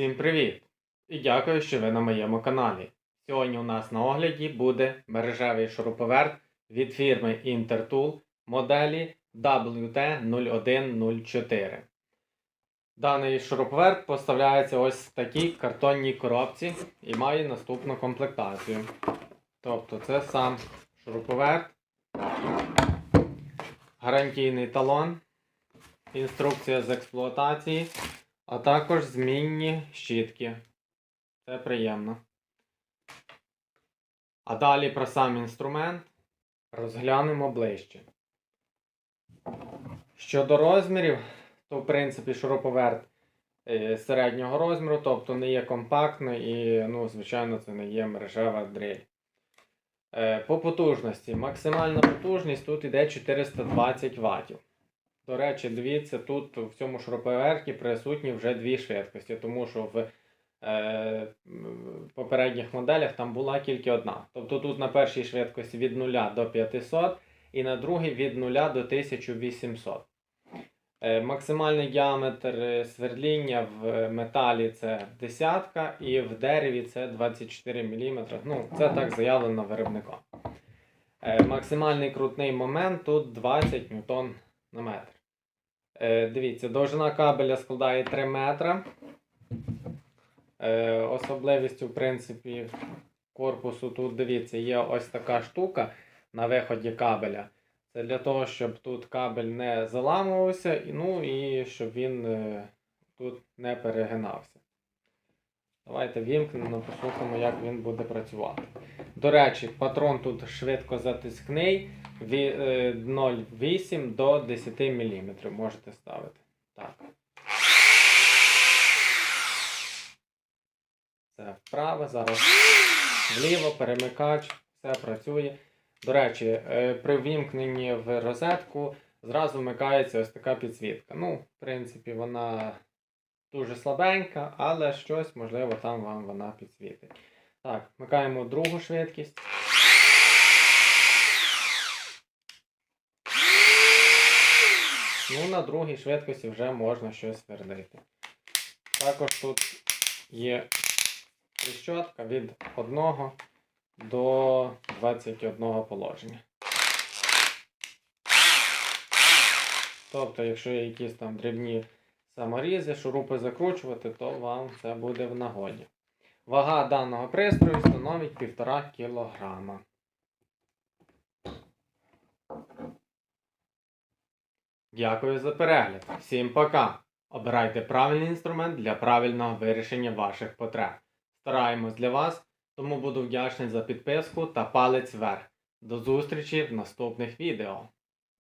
Всім привіт! І дякую, що ви на моєму каналі. Сьогодні у нас на огляді буде мережевий шуруповерт від фірми Intertool моделі WT0104. Даний шуруповерт поставляється ось в такій картонній коробці і має наступну комплектацію. Тобто це сам шуруповерт, гарантійний талон, інструкція з експлуатації а також змінні щітки. Це приємно. А далі про сам інструмент розглянемо ближче. Щодо розмірів, то в принципі шуруповерт е, середнього розміру, тобто не є компактний і, ну, звичайно, це не є мережева дрель. Е, По потужності. Максимальна потужність тут йде 420 Вт. До речі, дивіться, тут в цьому шуруповерті присутні вже дві швидкості, тому що в е, попередніх моделях там була тільки одна. Тобто тут на першій швидкості від 0 до 500 і на другій від 0 до 1800. Е, максимальний діаметр е, свердління в металі це десятка і в дереві це 24 мм. Ну, це так заявлено виробником. Е, максимальний крутний момент тут 20 ньютон на метр. Е, дивіться, довжина кабеля складає 3 метра. Е, особливістю, в принципі, корпусу тут, дивіться, є ось така штука на виході кабеля. Це для того, щоб тут кабель не заламувався, ну і щоб він е, тут не перегинався. Давайте вімкнемо, послухаємо, як він буде працювати. До речі, патрон тут швидко затискний. Ві- е, 0,8 до 10 мм можете ставити. Так. Це вправо, зараз вліво, перемикач, все працює. До речі, е, при ввімкненні в розетку зразу вмикається ось така підсвітка. Ну, в принципі, вона дуже слабенька, але щось, можливо, там вам вона підсвітить. Так, вмикаємо другу швидкість. Ну, на другій швидкості вже можна щось свердити. Також тут є тріщотка від 1 до 21 положення. Тобто, якщо є якісь там дрібні саморізи, шурупи закручувати, то вам це буде в нагоді. Вага даного пристрою становить 1,5 кг. Дякую за перегляд. Всім пока! Обирайте правильний інструмент для правильного вирішення ваших потреб. Стараємось для вас, тому буду вдячний за підписку та палець вверх. До зустрічі в наступних відео.